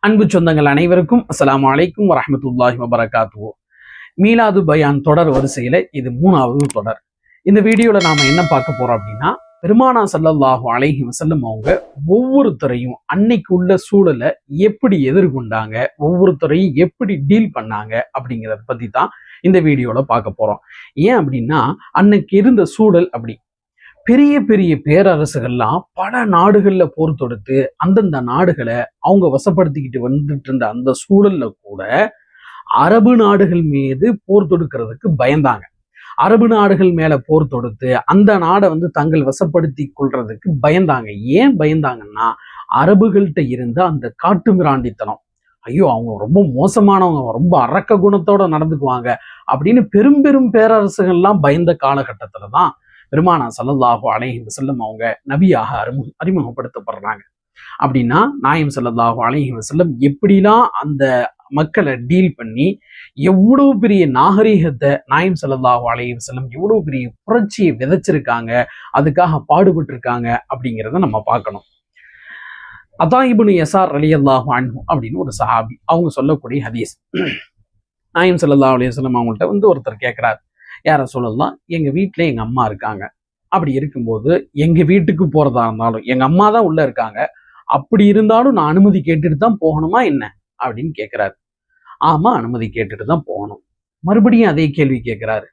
அன்பு சொந்தங்கள் அனைவருக்கும் அஸ்லாம் அலைக்கும் வரமத்துல்லாஹி வபரகாத்துவோ மீலாது பயான் தொடர் வரிசையில இது மூணாவது தொடர். இந்த வீடியோவில் நாம என்ன பார்க்க போறோம் அப்படின்னா பெருமானா சல்லல்லாஹு அலைஹி வசல்லம் அவங்க ஒவ்வொருத்தரையும் அன்னைக்கு உள்ள சூழலை எப்படி எதிர்கொண்டாங்க ஒவ்வொருத்தரையும் எப்படி டீல் பண்ணாங்க அப்படிங்கிறத பத்தி தான் இந்த வீடியோவில் பார்க்க போறோம். ஏன் அப்படின்னா அன்னைக்கு இருந்த சூழல் அப்படி. பெரிய பெரிய பேரரசுகள்லாம் பல நாடுகள்ல போர் தொடுத்து அந்தந்த நாடுகளை அவங்க வசப்படுத்திக்கிட்டு வந்துட்டு இருந்த அந்த சூழல்ல கூட அரபு நாடுகள் மீது போர் தொடுக்கிறதுக்கு பயந்தாங்க. அரபு நாடுகள் மேல போர் தொடுத்து அந்த நாடை வந்து தங்கள் வசப்படுத்தி கொள்றதுக்கு பயந்தாங்க. ஏன் பயந்தாங்கன்னா அரபுகள்கிட்ட இருந்த அந்த காட்டு மிராண்டித்தனம் ஐயோ அவங்க ரொம்ப மோசமானவங்க ரொம்ப அரக்க குணத்தோட நடந்துக்குவாங்க அப்படின்னு பெரும் பெரும் பேரரசுகள்லாம் பயந்த காலகட்டத்துல தான் பெருமானா சல்லல்லாஹு அலைஹி செல்லும் அவங்க நபியாக அறிமுக அறிமுகப்படுத்தப்படுறாங்க. அப்படின்னா நாயம் சல்லல்லாஹு அலைஹி வசல்லம் எப்படிலாம் அந்த மக்களை டீல் பண்ணி எவ்வளவு பெரிய நாகரீகத்தை நாயம் சல்லல்லாஹு அலைஹி வசல்லம் எவ்வளவு பெரிய புரட்சியை விதைச்சிருக்காங்க அதுக்காக பாடுபட்டு இருக்காங்க அப்படிங்கிறத நம்ம பார்க்கணும். அதாயிபுனு எஸ்ஆர் அலி அல்லாஹு அன்ஹு அப்படின்னு ஒரு சஹாபி அவங்க சொல்லக்கூடிய ஹதீஸ். நாயம் சல்லல்லாஹு அலைய வல்லம் அவங்கள்ட்ட வந்து ஒருத்தர் கேட்குறாரு யாரை சொல்லலாம் எங்க வீட்டில் எங்க அம்மா இருக்காங்க. அப்படி இருக்கும்போது எங்க வீட்டுக்கு போறதா இருந்தாலும் எங்க அம்மா தான் உள்ள இருக்காங்க. அப்படி இருந்தாலும் நான் அனுமதி கேட்டுட்டு தான் போகணுமா என்ன? அப்படின்னு கேட்குறாரு ஆமா அனுமதி கேட்டுட்டு தான் போகணும். மறுபடியும் அதே கேள்வி கேட்குறாரு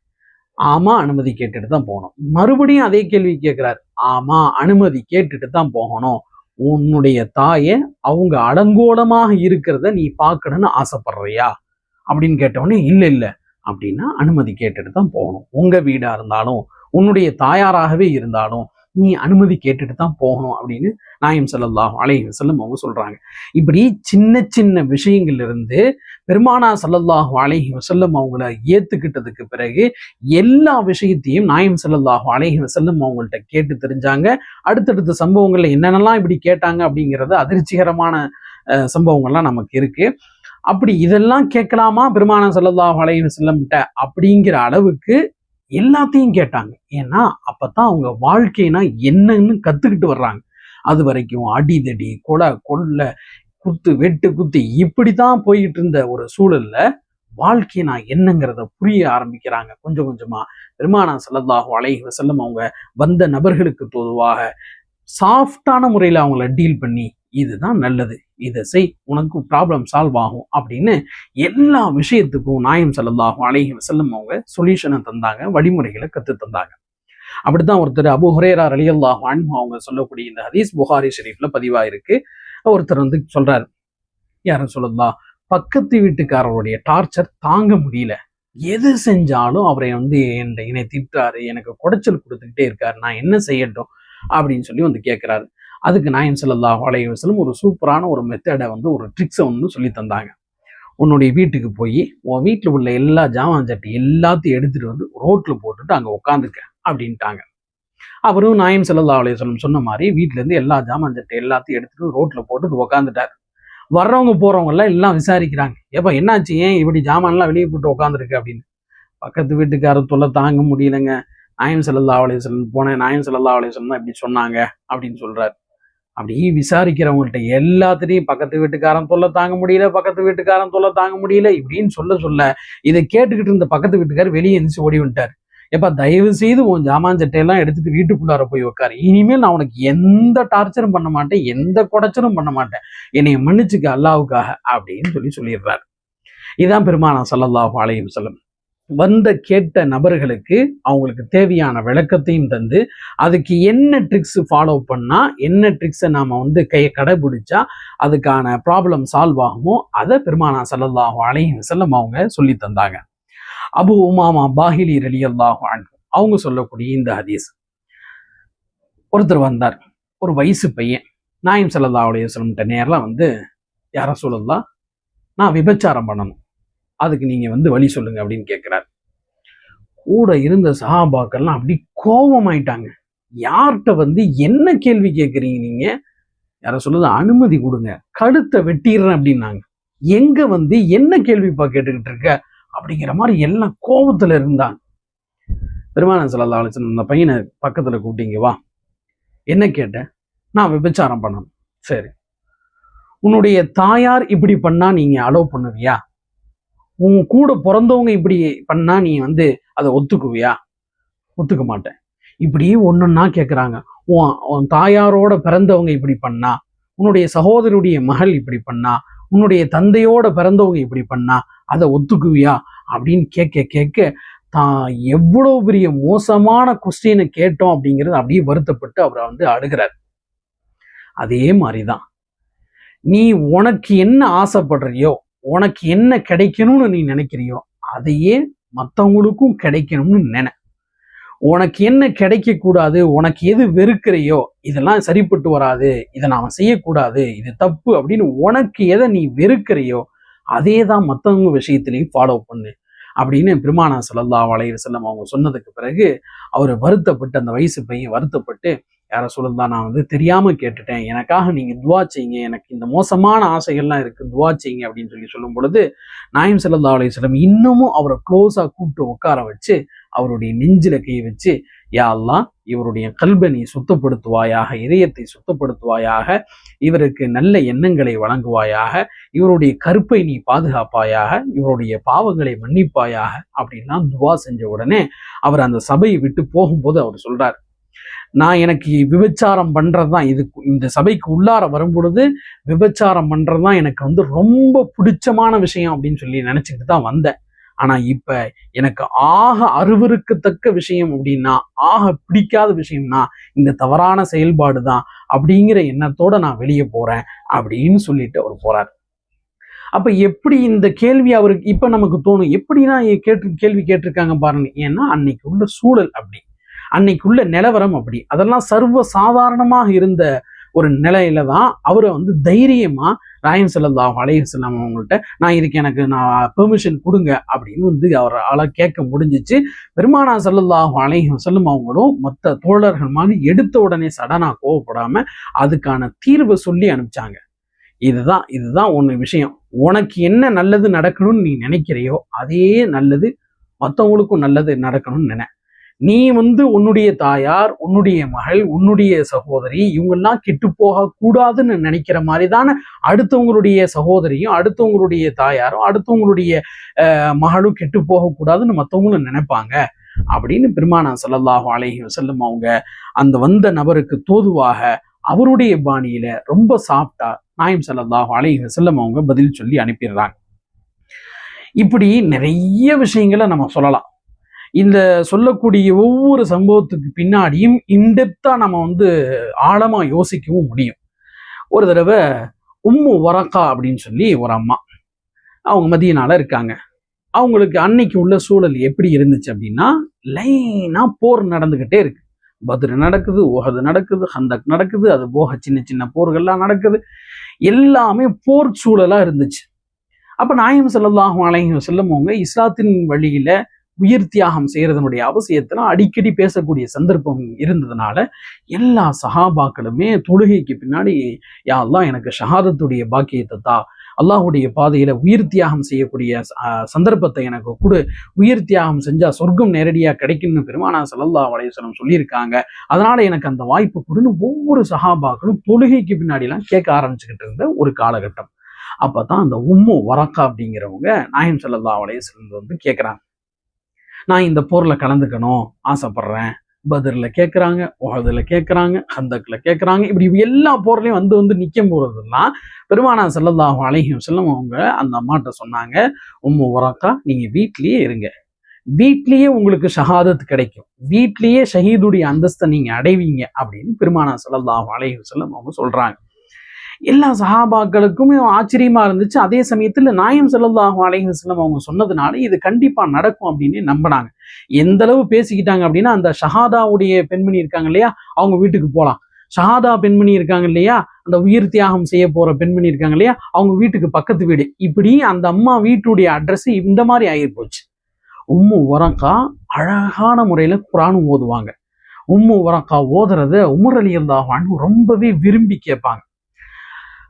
ஆமா அனுமதி கேட்டுட்டு தான் போகணும். மறுபடியும் அதே கேள்வி கேட்கிறாரு ஆமா அனுமதி கேட்டுட்டு தான் போகணும். உன்னுடைய தாயை அவங்க அலங்கோலமாக இருக்கிறத நீ பார்க்கணும்னு ஆசைப்படுறியா? அப்படின்னு கேட்டவொடனே இல்லை இல்லை. அப்படின்னா அனுமதி கேட்டுட்டு தான் போகணும். உங்க வீடா இருந்தாலும் உன்னுடைய தாயாராகவே இருந்தாலும் நீ அனுமதி கேட்டுட்டு தான் போகணும் அப்படின்னு நாயம் சல்லல்லாஹ் அலைஹி வஸல்லம் அவங்க சொல்றாங்க. இப்படி சின்ன சின்ன விஷயங்கள்ல இருந்து பெருமானா சல்லல்லாஹ் அலைஹி வசல்லம் அவங்கள ஏத்துக்கிட்டதுக்கு பிறகு எல்லா விஷயத்தையும் நாயம் சல்லல்லாஹ் அலைஹி வசல்லம் அவங்கள்ட்ட கேட்டு தெரிஞ்சாங்க. அடுத்தடுத்த சம்பவங்கள்ல என்னென்னலாம் இப்படி கேட்டாங்க அப்படிங்கிறது அதிர்ச்சிகரமான அஹ், சம்பவங்கள்லாம் நமக்கு இருக்கு. அப்படி இதெல்லாம் கேட்கலாமா? பெருமானா ஸல்லல்லாஹு அலைஹி வஸல்லம்கிட்ட அப்படிங்கிற அளவுக்கு எல்லாத்தையும் கேட்டாங்க. ஏன்னா அப்பதான் அவங்க வாழ்க்கைனா என்னன்னு கத்துக்கிட்டு வர்றாங்க. அது வரைக்கும் அடிதடி கொலை கொள்ளை குத்து வெட்டு குத்து இப்படித்தான் போயிட்டு இருந்த ஒரு சூழல்ல வாழ்க்கை நான் என்னங்கிறத புரிய ஆரம்பிக்கிறாங்க. கொஞ்சம் கொஞ்சமா பெருமானா ஸல்லல்லாஹு அலைஹி செல்லும் அவங்க வந்த நபர்களுக்கு பொதுவாக சாஃப்டான முறையில் அவங்கள டீல் பண்ணி இதுதான் நல்லது. இதை செய் உனக்கு ப்ராப்ளம் சால்வ் ஆகும் அப்படின்னு எல்லா விஷயத்துக்கும் நாயம் ஸல்லல்லாஹு அழகி செல்லும் அவங்க சொல்யூஷனை தந்தாங்க வழிமுறைகளை கத்து தந்தாங்க. அப்படித்தான் ஒருத்தர் அபு ஹுரேரா ரலியல்லாஹு அன்பு அவங்க சொல்லக்கூடிய இந்த ஹதீஸ் புகாரி ஷெரீஃப்ல பதிவாயிருக்கு. ஒருத்தர் வந்து சொல்றாரு யாரும் சொல்லலாம் பக்கத்து வீட்டுக்காரருடைய டார்ச்சர் தாங்க முடியல. எது செஞ்சாலும் அவரை வந்து என்னை என்னை திட்டாரு எனக்கு குடைச்சல் கொடுத்துக்கிட்டே இருக்காரு நான் என்ன செய்யட்டும்? அப்படின்னு சொல்லி வந்து கேட்குறாரு அதுக்கு நாயம் ஸல்லல்லாஹு அலைஹி வஸல்லம் ஒரு சூப்பரான ஒரு மெத்தடை வந்து ஒரு ட்ரிக்ஸை ஒன்று சொல்லி தந்தாங்க. உன்னுடைய வீட்டுக்கு போய் உன் வீட்டில் உள்ள எல்லா ஜாமான் சட்டி எல்லாத்தையும் எடுத்துட்டு வந்து ரோட்டில் போட்டுட்டு அங்கே உட்காந்துக்க அப்படின்ட்டாங்க. அவரும் நாயம் செல்லல்லா அலைஹி சொன்ன மாதிரி வீட்டிலேருந்து இருந்து எல்லா ஜாமான் சட்டை எல்லாத்தையும் எடுத்துட்டு ரோட்ல போட்டுட்டு உட்காந்துட்டாரு வர்றவங்க போறவங்க எல்லாம் எல்லாம் விசாரிக்கிறாங்க. ஏப்பா என்னாச்சு? ஏன் இப்படி ஜாமான்லாம் வெளியே போட்டு உட்காந்துருக்கு அப்படின்னு. பக்கத்து வீட்டுக்காரர் தொல்லை தாங்க முடியலங்க. நாயம் செல்லல்லா அலைஹி வஸல்லம் போனேன். நாயம் செல்லல்லா அலைஹி தான் இப்படி சொன்னாங்க அப்படின்னு சொல்கிறார் அப்படி விசாரிக்கிறவங்கள்ட்ட எல்லாத்துலேயும் பக்கத்து வீட்டுக்காரன் தொல்லை தாங்க முடியல பக்கத்து வீட்டுக்காரன் தொல்லை தாங்க முடியல இப்படின்னு சொல்ல சொல்ல இதை கேட்டுக்கிட்டு இருந்த பக்கத்து வீட்டுக்காரர் வெளியே எந்திரிச்சு ஓடி வந்துட்டார். எப்பா தயவு செய்து உன் ஜாமான் சட்டையெல்லாம் எடுத்துட்டு வீட்டுக்குள்ளார போய் உட்காரு. இனிமேல் நான் உனக்கு எந்த டார்ச்சரும் பண்ண மாட்டேன் எந்த குடைச்சலும் பண்ண மாட்டேன். என்னை மன்னிச்சுக்க அல்லாவுக்காக அப்படின்னு சொல்லி சொல்லிடுறாரு. இதான் பெருமானா ஸல்லல்லாஹு அலைஹி வஸல்லம். வந்த கேட்ட நபர்களுக்கு அவங்களுக்கு தேவையான விளக்கத்தையும் தந்து அதுக்கு என்ன ட்ரிக்ஸ் ஃபாலோ பண்ணால் என்ன ட்ரிக்ஸை நாம் வந்து கையை கடைபிடிச்சா அதுக்கான ப்ராப்ளம் சால்வ் ஆகுமோ அதை பெருமானா சல்லல்லாஹு அலைஹி செல்லம் அவங்க சொல்லி தந்தாங்க. அபு உமாமா பாஹிலி ரலியல்லாஹு அன்ஹு அவங்க சொல்லக்கூடிய இந்த ஹதீஸ். ஒருத்தர் வந்தார் ஒரு வயசு பையன் நாயம் ஸல்லல்லாஹு அலைஹி நேரில் வந்து யாரும் சொல்லலாம் நான் விபச்சாரம் பண்ணணும். அதுக்கு நீங்க வந்து வழி சொல்லுங்க அப்படின்னு கேட்குறாரு கூட இருந்த சஹாபாக்கள்லாம் அப்படி கோபமாயிட்டாங்க. யார்கிட்ட வந்து என்ன கேள்வி கேட்குறீங்க நீங்க? யார சொல்லுது அனுமதி கொடுங்க. கழுத்தை வெட்டிடுறேன் அப்படின்னாங்க. எங்க வந்து என்ன கேள்விப்பா கேட்டுக்கிட்டு இருக்க? அப்படிங்கிற மாதிரி எல்லாம் கோபத்தில் இருந்தாங்க. பெருமானன் சல்லா அலிசன் அந்த பையனை பக்கத்துல கூட்டிங்க வா. என்ன கேட்டேன்? நான் விபச்சாரம் பண்ணணும். சரி. உன்னுடைய தாயார் இப்படி பண்ணா நீங்க அலோவ் பண்ணுவியா? உன் கூட பிறந்தவங்க இப்படி பண்ணா நீ வந்து அதை ஒத்துக்குவியா? ஒத்துக்க மாட்டேன். இப்படி ஒன்றுன்னா கேட்குறாங்க உன் உன் தாயாரோட பிறந்தவங்க இப்படி பண்ணா உன்னுடைய சகோதரருடைய மகள் இப்படி பண்ணா உன்னுடைய தந்தையோட பிறந்தவங்க இப்படி பண்ணா அதை ஒத்துக்குவியா? அப்படின்னு கேட்க கேட்க தான் எவ்வளோ பெரிய மோசமான கொஸ்டினை கேட்டோம் அப்படிங்கிறது அப்படியே வருத்தப்பட்டு அவரை வந்து அழுகிறார். அதே மாதிரி தான் நீ உனக்கு என்ன ஆசைப்படுறியோ உனக்கு என்ன கிடைக்கணும்னு நீ நினைக்கிறியோ அதையே மற்றவங்களுக்கும் கிடைக்கணும்னு நினை. உனக்கு என்ன கிடைக்க கூடாது உனக்கு எது வெறுக்கிறையோ இதெல்லாம் சரிப்பட்டு வராது இதை நாம் செய்யக்கூடாது இது தப்பு அப்படின்னு உனக்கு எதை நீ வெறுக்கிறையோ அதே தான் மற்றவங்க விஷயத்திலையும் ஃபாலோ பண்ணு அப்படின்னு பெருமானா சல்லல்லா வளையர் செல்லம் அவங்க சொன்னதுக்கு பிறகு அவர் வருத்தப்பட்டு அந்த வயசு பையன் வருத்தப்பட்டு யார சொல்லுதா நான் வந்து தெரியாம கேட்டுட்டேன். எனக்காக நீங்க துவா செய்யுங்க. எனக்கு இந்த மோசமான ஆசைகள்லாம் இருக்கு. துவா செய்யுங்க அப்படின்னு சொல்லி சொல்லும் பொழுது நாயம் சல்லா அலையம் இன்னமும் அவரை க்ளோஸா கூப்பிட்டு உட்கார வச்சு அவருடைய நெஞ்சில கை வச்சு யா இவருடைய கல்வை நீ சுத்தப்படுத்துவாயாக இதயத்தை சுத்தப்படுத்துவாயாக இவருக்கு நல்ல எண்ணங்களை வழங்குவாயாக இவருடைய கருப்பை நீ பாதுகாப்பாயாக இவருடைய பாவங்களை மன்னிப்பாயாக அப்படின்லாம் துவா செஞ்ச உடனே அவர் அந்த சபையை விட்டு போகும்போது அவர் சொல்றார். நான் எனக்கு விபச்சாரம் பண்ணுறது தான் இது இந்த சபைக்கு உள்ளார வரும்பொழுது விபச்சாரம் பண்ணுறது தான் எனக்கு வந்து ரொம்ப பிடிச்சமான விஷயம் அப்படின்னு சொல்லி நினச்சிக்கிட்டு தான் வந்தேன். ஆனால் இப்போ எனக்கு ஆக அருவருக்கத்தக்க விஷயம் அப்படின்னா ஆக பிடிக்காத விஷயம்னா இந்த தவறான செயல்பாடு தான் அப்படிங்கிற எண்ணத்தோட நான் வெளியே போகிறேன் அப்படின்னு சொல்லிட்டு அவர் போறார். அப்போ எப்படி இந்த கேள்வி அவருக்கு இப்போ நமக்கு தோணும் எப்படின்னா கேட்டு கேள்வி கேட்டிருக்காங்க பாருங்க. ஏன்னா அன்னைக்கு உள்ள சூழல் அப்படி. அன்னைக்குள்ள நிலவரம் அப்படி. அதெல்லாம் சர்வ சாதாரணமாக இருந்த ஒரு நிலையில தான் அவரை வந்து தைரியமா ராயம் செல்லல்லாஹ் அலையம் அவங்கள்ட்ட நான் இதுக்கு எனக்கு நான் பெர்மிஷன் கொடுங்க அப்படின்னு வந்து அவரால் கேட்க முடிஞ்சிச்சு. பெருமானா செல்லல்லாஹ் அலையம் செல்லும் அவங்களும் மற்ற தோழர்கள் மாதிரி எடுத்த உடனே சடனாக கோவப்படாம அதுக்கான தீர்வை சொல்லி அனுப்பிச்சாங்க. இதுதான் இதுதான் ஒன்று விஷயம். உனக்கு என்ன நல்லது நடக்கணும்னு நீ நினைக்கிறையோ அதே நல்லது மற்றவங்களுக்கும் நல்லது நடக்கணும்னு நினை. நீ வந்து உன்னுடைய தாயார் உன்னுடைய மகள் உன்னுடைய சகோதரி இவங்கெல்லாம் கெட்டு போக கூடாதுன்னு நினைக்கிற மாதிரி தானே அடுத்தவங்களுடைய சகோதரியும் அடுத்தவங்களுடைய தாயாரும் அடுத்தவங்களுடைய மகளும் கெட்டு போகக்கூடாதுன்னு மற்றவங்களும் நினைப்பாங்க. அப்படின்னு பெருமானா சல்லல்லாஹு அலைஹி வசல்லம் அவங்க அந்த வந்த நபருக்கு தோதுவாக அவருடைய பாணியில ரொம்ப சாப்டா நாயம் சல்லல்லாஹு அலைஹி வசல்லம் அவங்க பதில் சொல்லி அனுப்பிடுறாங்க. இப்படி நிறைய விஷயங்களை நம்ம சொல்லலாம். இந்த சொல்லக்கூடிய ஒவ்வொரு சம்பவத்துக்கு பின்னாடியும் இன்டெப்தா நம்ம வந்து ஆழமா யோசிக்கவும் முடியும். ஒரு தடவை உம்மு வரக்கா அப்படின்னு சொல்லி ஒரு அம்மா அவங்க மதியனால இருக்காங்க. அவங்களுக்கு அன்னைக்கு உள்ள சூழல் எப்படி இருந்துச்சு அப்படின்னா லைனா போர் நடந்துகிட்டே இருக்கு. பத்ரு நடக்குது ஓஹது நடக்குது ஹந்தக் நடக்குது அது போக சின்ன சின்ன போர்கள்லாம் நடக்குது. எல்லாமே போர் சூழலா இருந்துச்சு. அப்ப நாயம் செல்லல்லாஹும் அலைஹி செல்லும் அவங்க இஸ்லாத்தின் வழியில உயிர் தியாகம் செய்யறதனுடைய அவசியத்தெல்லாம் அடிக்கடி பேசக்கூடிய சந்தர்ப்பம் இருந்ததுனால எல்லா சஹாபாக்களுமே தொழுகைக்கு பின்னாடி யாரெல்லாம் எனக்கு ஷஹாதத்துடைய பாக்கியத்தை தா. அல்லாஹுடைய பாதையில உயிர் தியாகம் செய்யக்கூடிய சந்தர்ப்பத்தை எனக்கு கொடு. உயிர் தியாகம் செஞ்சா சொர்க்கம் நேரடியா கிடைக்கும்னு பெருமானா சல்லல்லா வலையுசலம் சொல்லியிருக்காங்க. அதனால எனக்கு அந்த வாய்ப்பு கொடுன்னு ஒவ்வொரு சஹாபாக்களும் தொழுகைக்கு பின்னாடிலாம் கேட்க ஆரம்பிச்சுக்கிட்டு இருந்த ஒரு காலகட்டம். அப்பதான் அந்த உம்மு வரக்கா அப்படிங்கிறவங்க நாயம் சல்லல்லா வலையுசலம் வந்து கேட்குறாங்க நான் இந்த போரில் கலந்துக்கணும் ஆசைப்படுறேன். பதிரில் கேட்குறாங்க உகதில் கேட்குறாங்க ஹந்தக்கில் கேட்குறாங்க இப்படி எல்லா போர்லையும் வந்து வந்து நிற்க போகிறதுலாம் பெருமானா செல்லதாகும் அழகியும் செல்லும் அவங்க அந்த அம்மாட்ட சொன்னாங்க உம்மு உரக்கா நீங்கள் வீட்லேயே இருங்க. வீட்லேயே உங்களுக்கு ஷஹாதத் கிடைக்கும். வீட்லேயே ஷஹீதுடைய அந்தஸ்தை நீங்கள் அடைவீங்க. அப்படின்னு பெருமானா செல்லதாகும் அழகியும் செல்லும் அவங்க சொல்கிறாங்க எல்லா சஹாபாக்களுக்கும் ஆச்சரியமா இருந்துச்சு. அதே சமயத்துல நாயம் செல்லல்லாஹும் அலைஹி செல்லம் அவங்க சொன்னதுனால இது கண்டிப்பா நடக்கும் அப்படின்னு நம்பினாங்க. எந்த அளவு பேசிக்கிட்டாங்க அப்படின்னா அந்த ஷஹாதாவுடைய பெண்மணி இருக்காங்க இல்லையா அவங்க வீட்டுக்கு போகலாம் ஷஹாதா பெண்மணி இருக்காங்க இல்லையா அந்த உயிர் தியாகம் செய்ய போற பெண்மணி இருக்காங்க இல்லையா அவங்க வீட்டுக்கு பக்கத்து வீடு. இப்படி அந்த அம்மா வீட்டுடைய அட்ரஸ் இந்த மாதிரி ஆகிப்போச்சு உம்மு உரக்கா அழகான முறையில குரானும் ஓதுவாங்க. உம்மு உரக்கா ஓதுறத உமர் அலி ரொம்பவே விரும்பி கேட்பாங்க.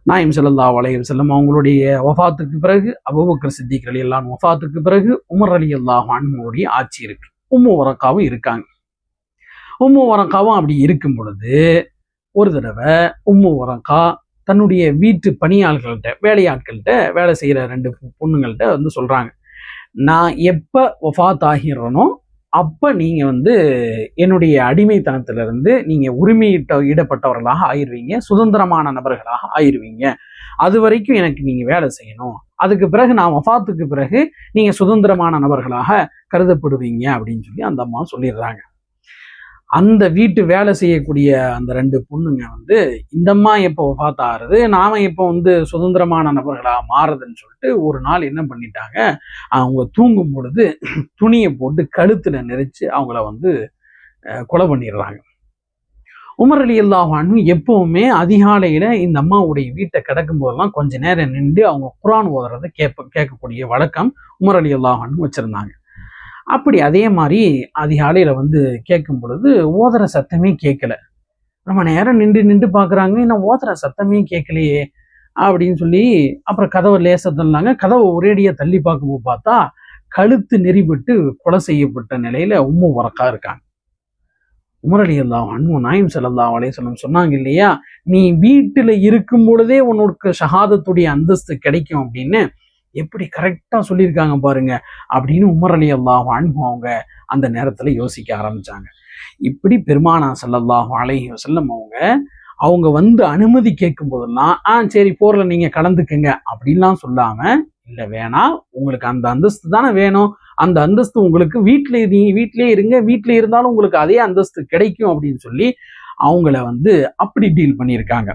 நாயம் செல்லல்லா வலையம் செல்லும் அவங்களுடைய வஃபாத்துக்கு பிறகு அபுபக்கர் சித்திக் அலி அல்லான் வஃபாத்துக்கு பிறகு உமர் அலி அல்லாஹான்களுடைய ஆட்சி இருக்கு. உம்மு வரக்காவும் இருக்காங்க. உம்மு வரக்காவும் அப்படி இருக்கும் பொழுது ஒரு தடவை உம்மு வரக்கா தன்னுடைய வீட்டு பணியாளர்கள்ட்ட வேலையாட்கள்கிட்ட வேலை செய்கிற ரெண்டு பொண்ணுங்கள்கிட்ட வந்து சொல்கிறாங்க நான் எப்போ ஒஃபாத் ஆகிடுறேனோ அப்போ நீங்கள் வந்து என்னுடைய அடிமைத்தனத்திலிருந்து நீங்கள் உரிமையிட்ட ஈடப்பட்டவர்களாக ஆயிடுவீங்க சுதந்திரமான நபர்களாக ஆயிடுவீங்க அது வரைக்கும் எனக்கு நீங்கள் வேலை செய்யணும். அதுக்கு பிறகு நான் வஃபாத்துக்கு பிறகு நீங்கள் சுதந்திரமான நபர்களாக கருதப்படுவீங்க அப்படின்னு சொல்லி அந்த அம்மா சொல்லிடுறாங்க. அந்த வீட்டு வேலை செய்யக்கூடிய அந்த ரெண்டு பொண்ணுங்க வந்து இந்தம்மா எப்போ வஃபாத் ஆறுது? நாம இப்போ வந்து சுதந்திரமான நபர்களாக மாறுதுன்னு சொல்லிட்டு ஒரு நாள் என்ன பண்ணிட்டாங்க? அவங்க தூங்கும் பொழுது துணியை போட்டு கழுத்துல நெரிச்சு அவங்கள வந்து கொலை பண்ணிடுறாங்க. உமர் அலி அல்லாஹானு எப்பவுமே அதிகாலையில் இந்த அம்மாவுடைய வீட்டை கிடக்கும் போதெல்லாம் கொஞ்ச நேரம் நின்று அவங்க குரான் ஓதுறதை கேட்ப கேட்கக்கூடிய வழக்கம் உமர் அலி அல்லாஹானு வச்சுருந்தாங்க. அப்படி அதே மாதிரி அதிகாலையில வந்து கேட்கும் பொழுது ஓதுற சத்தமே கேட்கல. ரொம்ப நேரம் நின்று நின்று பார்க்குறாங்க இன்னும் ஓதுற சத்தமே கேட்கலையே அப்படின்னு சொல்லி அப்புறம் கதவை லேசாக தள்ளாங்க கதவை ஒரேடியாக தள்ளி பார்க்கும்போது பார்த்தா கழுத்து நெறிபட்டு கொலை செய்யப்பட்ட நிலையில உம்மு வரக்கா இருக்காங்க. உமர் அல்லா அன்பு நாயம் சல்லா அலையம் சொன்னாங்க இல்லையா நீ வீட்டில் இருக்கும் பொழுதே உன்னோட ஷஹாதத்துடைய அந்தஸ்து கிடைக்கும் அப்படின்னு எப்படி கரெக்டாக சொல்லியிருக்காங்க பாருங்க அப்படின்னு உமர் அலி அல்லாஹ் அன்பு அவங்க அந்த நேரத்தில் யோசிக்க ஆரம்பிச்சாங்க. இப்படி பெருமானா சல்லல்லாஹு அலைஹி செல்லும் அவங்க அவங்க வந்து அனுமதி கேட்கும் போதெல்லாம் ஆ சரி போரில் நீங்கள் கலந்துக்குங்க அப்படின்லாம் சொல்லாமல் இல்லை வேணாம் உங்களுக்கு அந்த அந்தஸ்து தானே வேணும். அந்த அந்தஸ்து உங்களுக்கு வீட்டில் நீ வீட்டிலே இருங்க. வீட்டில் இருந்தாலும் உங்களுக்கு அதே அந்தஸ்து கிடைக்கும் அப்படின்னு சொல்லி அவங்கள வந்து அப்படி டீல் பண்ணியிருக்காங்க.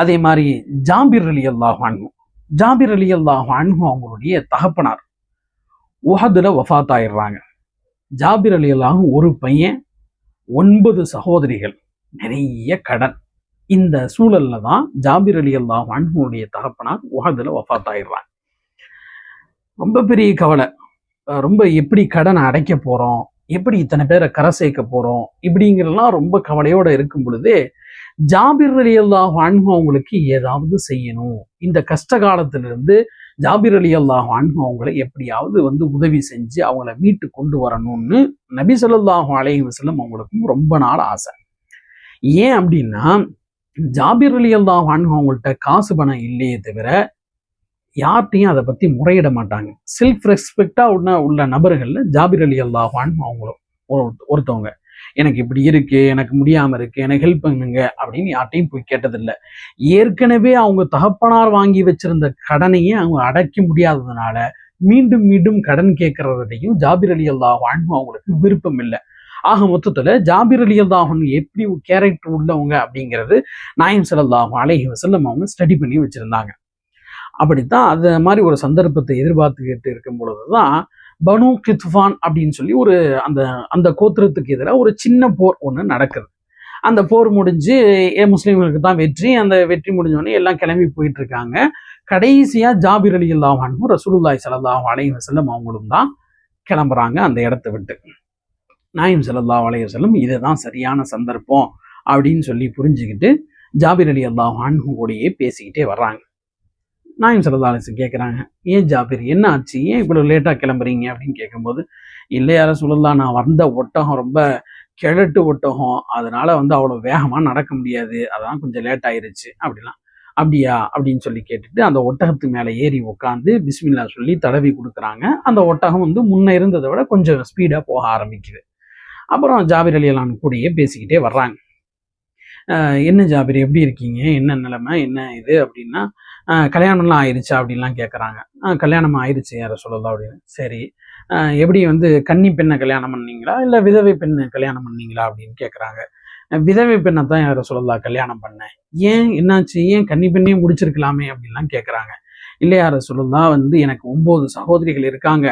அதே மாதிரி ஜாம்பிர் அலி அல்லாஹ் அன்ஹு ஜாபிர் அலி அல்லாஹ் அன்ஹு அவங்களுடைய தகப்பனார். உஹதுல வஃபாத் ஆயிடுறாங்க ஜாபிர் அலி அல்லாஹ் ஒரு பையன் ஒன்பது சகோதரிகள் நிறைய கடன். இந்த சூழல்ல தான் ஜாபிர் அலி அல்லாஹ் அன்ஹுடைய தகப்பனார் உஹதுல வஃபாத் ஆயிடுறாங்க ரொம்ப பெரிய கவலை. ரொம்ப எப்படி கடனை அடைக்க போறோம்? எப்படி இத்தனை பேரை கரை சேர்க்க போறோம்? இப்படிங்கிறலாம் ரொம்ப கவலையோட இருக்கும் பொழுது ஜாபிர் அலி அல்லாஹ் அன்பு அவங்களுக்கு ஏதாவது செய்யணும். இந்த கஷ்ட காலத்திலிருந்து ஜாபிர் அலி அல்லாஹ் அன்பு அவங்களை எப்படியாவது வந்து உதவி செஞ்சு அவங்கள மீட்டு கொண்டு வரணும்னு நபி சொல்லாஹு அலைஹி வஸல்லம் அவங்களுக்கும் ரொம்ப நாள் ஆசை. ஏன் அப்படின்னா ஜாபிர் அலி அல்லாஹ் அன்பு அவங்கள்ட்ட காசு பணம் இல்லையே தவிர யார்கிட்டையும் அதை பத்தி முறையிட மாட்டாங்க. செல்ஃப் ரெஸ்பெக்டா உள்ள உள்ள நபர்கள்ல ஜாபிர் அலி அல்லாஹ் அன்பு அவங்களும் ஒரு- ஒருத்தவங்க. எனக்கு இப்படி இருக்கு எனக்கு முடியாம இருக்கு எனக்கு ஹெல்ப் பண்ணுங்க அப்படின்னு யார்ட்டையும் போய் கேட்டதில்லை. ஏற்கனவே அவங்க தகப்பனார் வாங்கி வச்சிருந்த கடனையே அவங்க அடைக்க முடியாததுனால மீண்டும் மீண்டும் கடன் கேட்கறதையும் ஜாபிர் அலி அல்லாஹ் அன்ஹு அவங்களுக்கு விருப்பம் இல்லை. ஆக மொத்தத்தில் ஜாபிர் அலி அல்லாஹன் எப்படி கேரக்டர் உள்ளவங்க அப்படிங்கிறது நாயம் ஸல்லல்லாஹு அலைஹி வசல்லம் அவங்க ஸ்டடி பண்ணி வச்சுருந்தாங்க. அப்படித்தான் அது மாதிரி ஒரு சந்தர்ப்பத்தை எதிர்பார்த்துக்கிட்டு இருக்கும் பொழுது தான் பனு கித்ஃபான் அப்படின்னு சொல்லி ஒரு அந்த அந்த கோத்திரத்துக்கு எதிராக ஒரு சின்ன போர் ஒன்று நடக்குது. அந்த போர் முடிஞ்சு ஏ முஸ்லீம்களுக்கு தான் வெற்றி. அந்த வெற்றி முடிஞ்சோடனே எல்லாம் கிளம்பி போயிட்டு இருக்காங்க கடைசியாக ஜாபிர் அலி அல்லாஹானும் ரசூலுல்லாய் ஸல்லல்லாஹு அலைஹி செல்லும் அவங்களும் தான் கிளம்புறாங்க அந்த இடத்த விட்டு. நாயம் ஸல்லல்லாஹு அலைஹி இதை இதுதான் சரியான சந்தர்ப்பம் அப்படின்னு சொல்லி புரிஞ்சுக்கிட்டு ஜாபிர் அலி அல்லாஹ் அன்ஹு கூடயே பேசிக்கிட்டே வர்றாங்க. நாயம் ஸல்லல்லாஹு கேட்குறாங்க ஏன் ஜாபிர்? என்ன ஆச்சு? ஏன் இவ்வளோ லேட்டாக கிளம்புறீங்க? அப்படின்னு கேட்கும்போது இல்லை யார சொல்லலாம் நான் வந்த ஒட்டகம் ரொம்ப கிழட்டு ஒட்டகம். அதனால வந்து அவ்வளோ வேகமாக நடக்க முடியாது. அதான் கொஞ்சம் லேட் ஆயிருச்சு. அப்படிலாம். அப்படியா? அப்படின்னு சொல்லி கேட்டுட்டு அந்த ஒட்டகத்து மேலே ஏறி உட்காந்து பிஸ்மில்லா சொல்லி தடவி கொடுக்குறாங்க. அந்த ஒட்டகம் வந்து முன்ன இருந்ததை விட கொஞ்சம் ஸ்பீடாக போக ஆரம்பிக்குது. அப்புறம் ஜாபிர் அலி அலான் கூடயே பேசிக்கிட்டே வர்றாங்க. என்ன ஜாபிர்? எப்படி இருக்கீங்க? என்ன நிலைமை? என்ன இது? அப்படின்னா கல்யாணம்லாம் ஆயிடுச்சா அப்படின்லாம் கேட்குறாங்க கல்யாணம் ஆயிடுச்சு யார சொல்லலாம் அப்படின்னு. சரி. எப்படி வந்து கன்னி பெண்ணை கல்யாணம் பண்ணீங்களா? இல்லை விதவை பெண்ணை கல்யாணம் பண்ணீங்களா? அப்படின்னு கேட்குறாங்க விதவை பெண்ணை தான் யாரை சொல்லலாம் கல்யாணம் பண்ணேன் ஏன்? என்னாச்சு? ஏன் கன்னி பெண்ணையும் முடிச்சிருக்கலாமே? அப்படின்லாம் கேட்குறாங்க இல்லை யார சொல்லலாம் வந்து எனக்கு ஒம்பது சகோதரிகள் இருக்காங்க.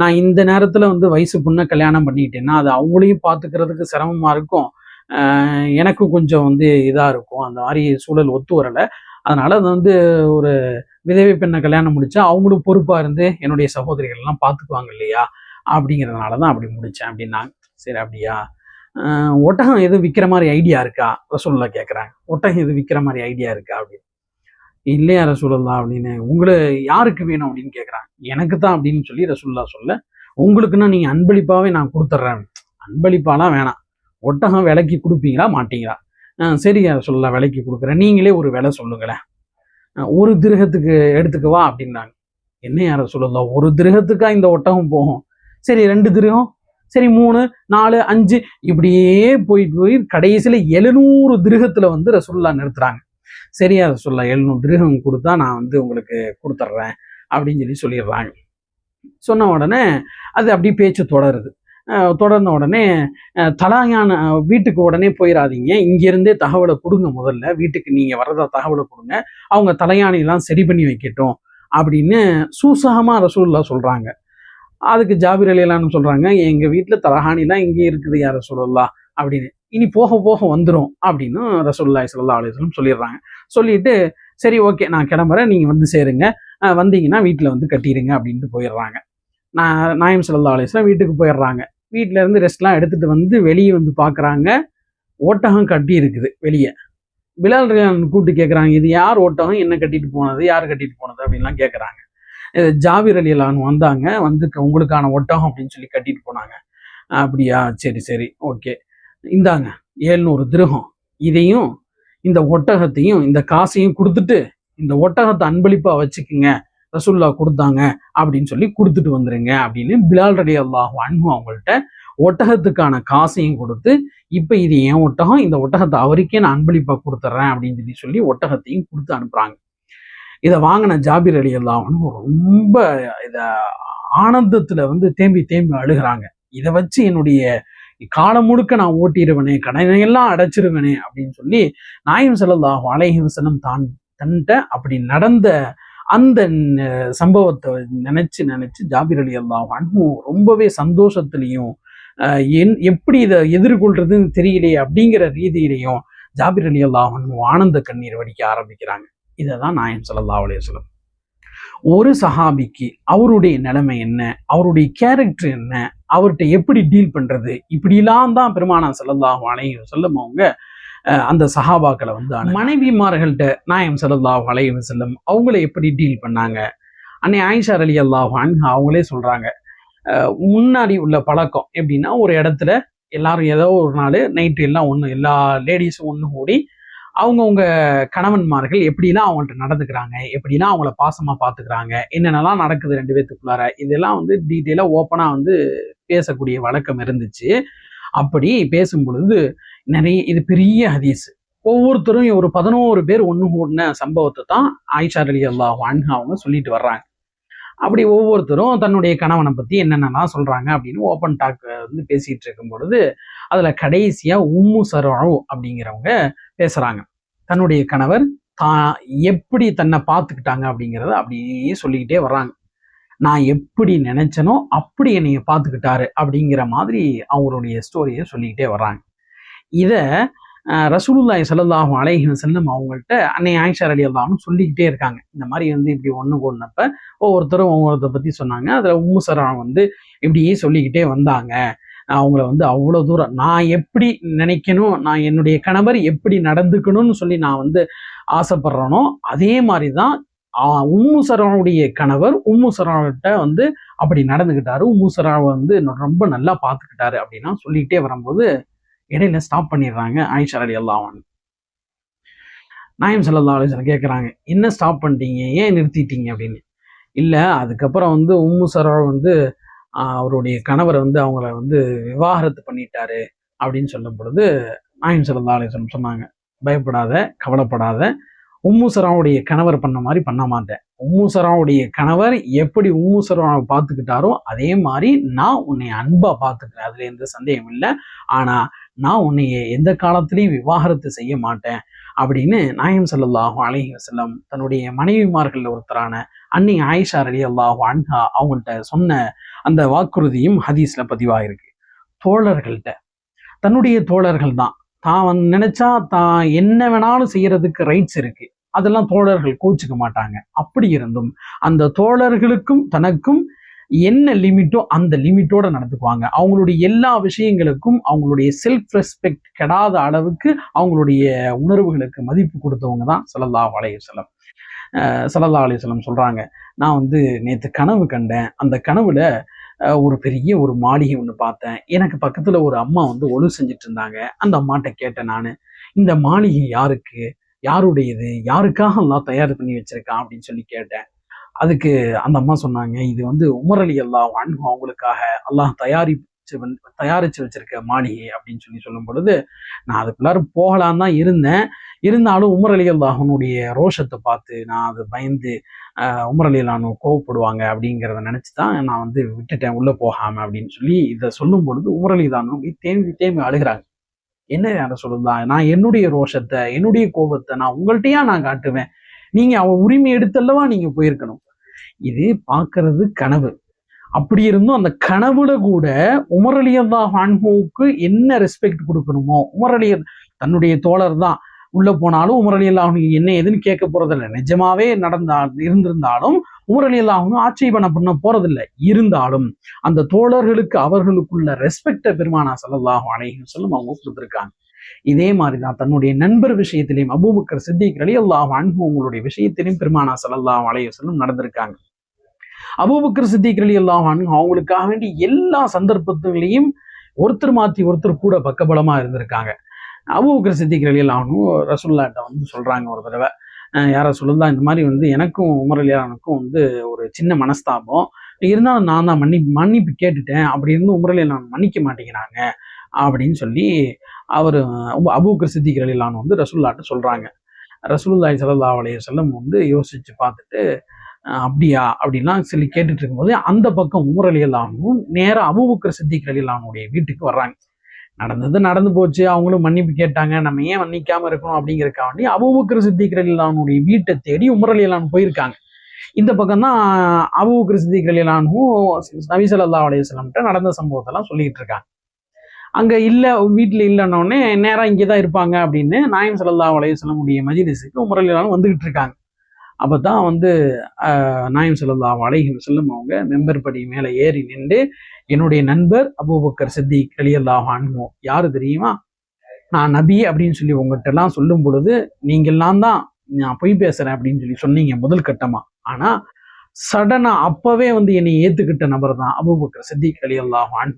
நான் இந்த நேரத்தில் வந்து வயசு பொண்ணை கல்யாணம் பண்ணிட்டேன்னா அது அவங்களையும் பார்த்துக்கிறதுக்கு சிரமமாக இருக்கும். எனக்கும் கொஞ்சம் வந்து இதாக இருக்கும். அந்த மாதிரி சூழல் ஒத்து வரலை. அதனால் அது வந்து ஒரு விதவை பெண்ணை கல்யாணம் முடித்தா அவங்களும் பொறுப்பாக இருந்து என்னுடைய சகோதரிகள் எல்லாம் பார்த்துக்குவாங்க இல்லையா? அப்படிங்கிறதுனால தான் அப்படி முடித்தேன் அப்படின்னாங்க. சரி அப்படியா? ஒட்டகம் எதுவும் விற்கிற மாதிரி ஐடியா இருக்கா? ரசூல்லா கேட்குறாங்க ஒட்டகம் எதுவும் விற்கிற மாதிரி ஐடியா இருக்கா அப்படின்னு. இல்லையா ரசூலல்லா அப்படின்னு. உங்களை யாருக்கு வேணும் அப்படின்னு கேட்குறாங்க எனக்கு தான் அப்படின்னு சொல்லி ரசூல்லா சொல்ல உங்களுக்குன்னா நீங்கள் அன்பளிப்பாகவே நான் கொடுத்துட்றேன் அன்பளிப்பாலாம் வேணாம். ஒட்டகம் விலைக்கு கொடுப்பீங்களா மாட்டீங்களா? சரி சொல்ல விலைக்கு கொடுக்குறேன். நீங்களே ஒரு விலை சொல்லுங்களேன். ஒரு திருகத்துக்கு எடுத்துக்கவா அப்படின்னாங்க. என்ன யார சொல்லலாம் ஒரு திருகத்துக்கா இந்த ஒட்டகம் போகும்? சரி ரெண்டு திருகம் சரி மூணு நாலு அஞ்சு இப்படியே போயிட்டு போய் கடைசியில் எழுநூறு திருகத்தில் வந்து ரசுல்லா நிறுத்துறாங்க. சரியா சொல்ல எழுநூறு திருகம் கொடுத்தா நான் வந்து உங்களுக்கு கொடுத்துட்றேன் அப்படின்னு சொல்லி சொல்லிடுறாங்க. சொன்ன உடனே அது அப்படியே பேச்சு தொடருது. தொடர்ந்த உடனே தலாயான வீட்டுக்கு உடனே போயிடாதீங்க இங்கிருந்தே தகவலை கொடுங்க முதல்ல. வீட்டுக்கு நீங்கள் வரதா தகவலை கொடுங்க. அவங்க தலையாணிலாம் சரி பண்ணி வைக்கட்டும் அப்படின்னு சூசகமாக ரசூல்லா சொல்கிறாங்க அதுக்கு ஜாபிர் அலிலான்னு சொல்கிறாங்க எங்கள் வீட்டில் தலஹானிலாம் இங்கே இருக்குது யார் ரசூலுல்லா அப்படின்னு. இனி போக போக வந்துடும் அப்படின்னு ரசூல்லாய் சல்லா அலிஸ்லம் சொல்லிடுறாங்க. சொல்லிட்டு சரி ஓகே நான் கிளம்புறேன். நீங்கள் வந்து சேருங்க. வந்தீங்கன்னா வீட்டில் வந்து கட்டிடுங்க அப்படின்ட்டு போயிடுறாங்க. நான் நாயம் சல்லா அலிஸ்லாம் வீட்டுக்கு போயிடுறாங்க. வீட்டில இருந்து ரெஸ்ட்லாம் எடுத்துட்டு வந்து வெளியே வந்து பார்க்குறாங்க ஒட்டகம் கட்டி இருக்குது வெளியே. பிலால் ரியான் கூப்பிட்டு கேட்குறாங்க இது யார் ஓட்டகம் என்ன கட்டிட்டு போனது? யார் கட்டிட்டு போனது? அப்படின்லாம் கேட்குறாங்க இது ஜாவிர் அலியலான் வந்தாங்க. வந்து க- உங்களுக்கான ஒட்டகம் அப்படின்னு சொல்லி கட்டிட்டு போனாங்க. அப்படியா சரி சரி ஓகே. இந்தாங்க ஏழ்நூறு திருகம். இதையும் இந்த ஒட்டகத்தையும் இந்த காசையும் கொடுத்துட்டு இந்த ஒட்டகத்தை அன்பளிப்பாக வச்சுக்குங்க. ரசூல்லா கொடுத்தாங்க அப்படின்னு சொல்லி கொடுத்துட்டு வந்துருங்க அப்படின்னு பிலால் ரலி அல்லாஹு அன்பு அவங்கள்ட்ட ஒட்டகத்துக்கான காசையும் கொடுத்து இப்போ இது என் ஒட்டகம் இந்த ஒட்டகத்தை அவருக்கே நான் அன்பளிப்பாக கொடுத்துட்றேன் அப்படின்னு சொல்லி சொல்லி ஒட்டகத்தையும் கொடுத்து அனுப்புகிறாங்க இதை வாங்கின ஜாபிர் அலி அல்லாஹ் ரொம்ப இதை ஆனந்தத்தில் வந்து தேம்பி தேம்பி அழுகுறாங்க. இதை வச்சு என்னுடைய காலம் முழுக்க நான் ஓட்டிடுவேனே கடனையெல்லாம் அடைச்சிருவேனே அப்படின்னு சொல்லி நாயம் ஸல்லல்லாஹு அலைஹி வஸல்லம் தான் தன்ட்ட அப்படி நடந்த அந்த சம்பவத்தை நினச்சி நினச்சி ஜாபிர் அலி அல்லாஹ் ரொம்பவே சந்தோஷத்துலேயும் என் எப்படி இதை எதிர்கொள்றதுன்னு தெரியலையே அப்படிங்கிற ரீதியிலையும் ஜாபிர் அலி அல்லாஹ் ஆனந்த கண்ணீர் வடிக்க ஆரம்பிக்கிறாங்க. இதை தான் நாயம் ஸல்லல்லாஹு அலையம் ஒரு சஹாபிக்கு அவருடைய நிலைமை என்ன அவருடைய கேரக்டர் என்ன அவர்கிட்ட எப்படி டீல் பண்ணுறது இப்படிலாம் தான் பெருமானா ஸல்லல்லாஹு அலைஹி சொல்லும் அவங்க அந்த சஹாபாக்களை வந்து மனைவிமார்கள்ட்ட நாயம் ஸல்லல்லாஹு அலைஹி செல்லம் அவங்கள எப்படி டீல் பண்ணாங்க? அன்னை ஆயிஷா அலி அல்லாஹ் அன்ஹா அவங்களே சொல்கிறாங்க முன்னாடி உள்ள பழக்கம் எப்படின்னா ஒரு இடத்துல எல்லாரும் ஏதோ ஒரு நாள் நைட்டு எல்லாம் ஒன்று எல்லா லேடிஸும் ஒன்று கூடி அவங்கவுங்க கணவன்மார்கள் எப்படிலாம் அவங்கள்ட்ட நடந்துக்கிறாங்க எப்படிலாம் அவங்கள பாசமாக பார்த்துக்கிறாங்க என்னென்னலாம் நடக்குது ரெண்டு பேத்துக்குள்ளார இதெல்லாம் வந்து டீட்டெயிலாக ஓப்பனாக வந்து பேசக்கூடிய வழக்கம் இருந்துச்சு. அப்படி பேசும் பொழுது நிறைய இது பெரிய ஹதீஸ். ஒவ்வொருத்தரும் ஒரு பதினோரு பேர் ஒன்று கூடின சம்பவத்தை தான் ஆயிஷா அலி அல்லாஹ் அன்ஹா அவங்க சொல்லிட்டு வர்றாங்க. அப்படி ஒவ்வொருத்தரும் தன்னுடைய கணவனை பற்றி என்னென்னலாம் சொல்கிறாங்க அப்படின்னு ஓப்பன் டாக் வந்து பேசிகிட்டு இருக்கும் பொழுது அதில் கடைசியாக உம்மு சரவு அப்படிங்கிறவங்க பேசுகிறாங்க தன்னுடைய கணவர் தான் எப்படி தன்னை பார்த்துக்கிட்டாங்க அப்படிங்கிறத அப்படியே சொல்லிக்கிட்டே வர்றாங்க. நான் எப்படி நினைச்சனோ அப்படி என்னைய பார்த்துக்கிட்டாரு அப்படிங்கிற மாதிரி அவங்களுடைய ஸ்டோரியை சொல்லிக்கிட்டே வர்றாங்க. இதை ரசூலுல்லாய் ஸல்லல்லாஹு அலைஹி செல்லும் அவங்கள்ட்ட அன்னை ஆயிஷா அலி அல்லாஹும் சொல்லிக்கிட்டே இருக்காங்க. இந்த மாதிரி வந்து இப்படி ஒன்று கொண்டப்ப ஒவ்வொருத்தரும் ஒவ்வொருத்தரை பற்றி சொன்னாங்க. அதில் உம்மு வந்து இப்படியே சொல்லிக்கிட்டே வந்தாங்க. அவங்கள வந்து அவ்வளோ தூரம் நான் எப்படி நினைக்கணும் நான் என்னுடைய கணவர் எப்படி நடந்துக்கணும்னு சொல்லி நான் வந்து ஆசைப்படுறேனோ அதே மாதிரி தான் உம்மு சரவனுடைய கணவர் உம்மு சரவன்கிட்ட வந்து அப்படி நடந்துக்கிட்டாரு. உம்மு சரவை வந்து ரொம்ப நல்லா பார்த்துக்கிட்டாரு அப்படின்னா சொல்லிக்கிட்டே வரும்போது இடையில ஸ்டாப் பண்ணிடுறாங்க ஆயிஷா அலி அல்லாவான் நாயம் சல்லா அலிஸ்லாம் கேட்குறாங்க என்ன ஸ்டாப் பண்ணிட்டீங்க? ஏன் நிறுத்திட்டீங்க அப்படின்னு? இல்லை அதுக்கப்புறம் வந்து உம்மு சரோ வந்து அவருடைய கணவர் வந்து அவங்கள வந்து விவாகரத்து பண்ணிட்டாரு அப்படின்னு சொல்லும் பொழுது நாயம் சல்லா அலிஸ்லம் சொன்னாங்க பயப்படாத கவலைப்படாத உம்மு சராவுடைய கணவர் பண்ண மாதிரி பண்ண மாட்டேன். உம்மு சராவுடைய கணவர் எப்படி உம்மு சராவை பார்த்துக்கிட்டாரோ அதே மாதிரி நான் உன்னை அன்பா பார்த்துக்கிறேன். அதுல எந்த சந்தேகம் இல்லை. ஆனா நான் உன்னை எந்த காலத்திலையும் விவாகரத்து செய்ய மாட்டேன் அப்படின்னு நாயம் சல்லாஹூ அலஹி வசல்லம் தன்னுடைய மனைவிமார்களில் ஒருத்தரான அன்னி ஆயிஷா அலி அல்லாஹு அன்ஹா அவங்கள்ட்ட சொன்ன அந்த வாக்குறுதியும் ஹதீஸ்ல பதிவாயிருக்கு. தோழர்கள்ட்ட. தன்னுடைய தோழர்கள் தான். தான் வந்து நினைச்சா தான் என்ன வேணாலும் செய்யறதுக்கு ரைட்ஸ் இருக்கு. அதெல்லாம் தோழர்கள் கோச்சுக்க மாட்டாங்க. அப்படி இருந்தும் அந்த தோழர்களுக்கும் தனக்கும் என்ன லிமிட்டோ அந்த லிமிட்டோட நடந்துக்குவாங்க. அவங்களுடைய எல்லா விஷயங்களுக்கும் அவங்களுடைய செல்ஃப் ரெஸ்பெக்ட் கெடாத அளவுக்கு அவங்களுடைய உணர்வுகளுக்கு மதிப்பு கொடுத்தவங்க தான் ஸல்லல்லாஹு அலைஹி வஸல்லம். அஹ் சொல்கிறாங்க சொல்றாங்க நான் வந்து நேற்று கனவு கண்டேன். அந்த கனவுல ஒரு பெரிய ஒரு மாளிகை ஒன்று பார்த்தேன். எனக்கு பக்கத்துல ஒரு அம்மா வந்து ஒழு செஞ்சுட்டு இருந்தாங்க அந்த அம்மாட்ட கேட்டேன் நான். இந்த மாளிகை யாருக்கு? யாருடையது? யாருக்காக எல்லாம் தயார் பண்ணி வச்சிருக்கான்? அப்படின்னு சொல்லி கேட்டேன். அதுக்கு அந்த அம்மா சொன்னாங்க இது வந்து உமர் அலி அல்லாஹ் அன்பு அவங்களுக்காக அல்லாஹ் தயாரிச்சு தயாரிச்சு வச்சிருக்க மாளிகை அப்படின்னு சொல்லி சொல்லும் பொழுது நான் அதுக்குள்ளார போகலான் தான் இருந்தேன். இருந்தாலும் உமர் அலி அல்லாஹனுடைய ரோஷத்தை பார்த்து நான் அது பயந்து உமர் அலி அல்லாஹ் கோவப்படுவாங்க அப்படிங்கிறத நினச்சி தான் நான் வந்து விட்டுட்டேன் உள்ளே போகாமல் அப்படின்னு சொல்லி இதை சொல்லும் பொழுது உமர் அலி தானும் தேம்பி தேம்பி அழுகிறாங்க. என்ன யார சொல்லுதா நான் என்னுடைய ரோஷத்தை என்னுடைய கோபத்தை நான் உங்கள்கிட்டயா நான் காட்டுவேன். நீங்க அவன் உரிமை எடுத்தல்லவா நீங்க போயிருக்கணும். இது பார்க்கறது கனவு. அப்படி இருந்தும் அந்த கனவுல கூட உமர் ஹான்ஹோவுக்கு என்ன ரெஸ்பெக்ட் கொடுக்கணுமோ உமர் தன்னுடைய தோழர் தான். உள்ள போனாலும் உமர் அலி என்ன ஏதுன்னு கேட்க போறதில்லை. நிஜமாவே நடந்தா இருந்திருந்தாலும் உமர் அலி ஆட்சேபனை பண்ண போறதில்லை. இருந்தாலும் அந்த தோழர்களுக்கு அவர்களுக்குள்ள ரெஸ்பெக்ட பெருமானா ஸல்லல்லாஹு அலைஹி சொல்லும் அவங்க கொடுத்துருக்காங்க. இதே மாதிரி தான் தன்னுடைய நண்பர் விஷயத்திலையும் அபூபக்கர் சித்திக் அலி அல்லாஹ் அன்ஹு உங்களுடைய விஷயத்திலையும் பெருமானா ஸல்லல்லாஹு அலைஹி நடந்திருக்காங்க. அபூபக்கர் சித்திக் அலி அல்லாஹ் அன்பு அவங்களுக்காக வேண்டி எல்லா சந்தர்ப்பத்திலையும் ஒருத்தர் மாத்தி ஒருத்தர் கூட பக்கபலமா இருந்திருக்காங்க. அபூபக்கர் சித்திக் அலி அல்லாஹ் ரசுல்லாட்ட வந்து சொல்றாங்க ஒரு தடவை. அஹ் யார சொல்லலாம் இந்த மாதிரி வந்து எனக்கும் உமர் அலியானுக்கும் வந்து ஒரு சின்ன மனஸ்தாபம். இருந்தாலும் நான் தான் மன்னி மன்னிப்பு கேட்டுட்டேன். அப்படி இருந்து உமர் மன்னிக்க மாட்டேங்கிறாங்க. அப்படின்னு சொல்லி அவர் அபூக்கர் சித்திக் அலிலான் வந்து ரசூல்லாட்ட சொல்கிறாங்க ரசூல்லாய் சல்லா அலைய செல்லம் வந்து யோசித்து பார்த்துட்டு அப்படியா? அப்படின்லாம் சொல்லி கேட்டுட்டு இருக்கும்போது அந்த பக்கம் உமர் அலி அல்லாமும் நேராக அபூபக்கர் சித்திக் அலி வீட்டுக்கு வர்றாங்க. நடந்தது நடந்து போச்சு. அவங்களும் மன்னிப்பு கேட்டாங்க. நம்ம ஏன் மன்னிக்காம இருக்கணும் அப்படிங்கிறக்க வேண்டி அபூபக்கர் சித்திக் அலி வீட்டை தேடி உமர் அலி போயிருக்காங்க. இந்த பக்கம் தான் அபூபக்கர் சித்திக் அலி நபி சல்லா அலைஹி வஸல்லம்கிட்ட நடந்த சம்பவத்தெல்லாம் சொல்லிட்டு இருக்காங்க. அங்கே இல்லை வீட்டில் இல்லைன்னொடனே இங்கே தான் இருப்பாங்க அப்படின்னு நாயம் சல்லா அலைஹி சொல்ல மஜ்லிஸுக்கு உமர் அலி வந்துக்கிட்டு இருக்காங்க. அப்போ தான் வந்து நாயம் சல்லா அலைஹி வஸல்லம் அவங்க மெம்பர் படி மேலே ஏறி நின்று என்னுடைய நண்பர் அபூபக்கர் சித்திக் ரலியல்லாஹு அன்ஹு யார் தெரியுமா? நான் நபி அப்படின்னு சொல்லி உங்கள்கிட்டலாம் சொல்லும் பொழுது நீங்கள்லாம் தான் நான் பொய் பேசுகிறேன் அப்படின்னு சொல்லி சொன்னீங்க முதல் கட்டமாக ஆனால் சடனாக அப்போவே வந்து என்னை ஏற்றுக்கிட்ட நபர் தான் அபூபக்கர் சித்திக் ரலியல்லாஹு அன்ஹு.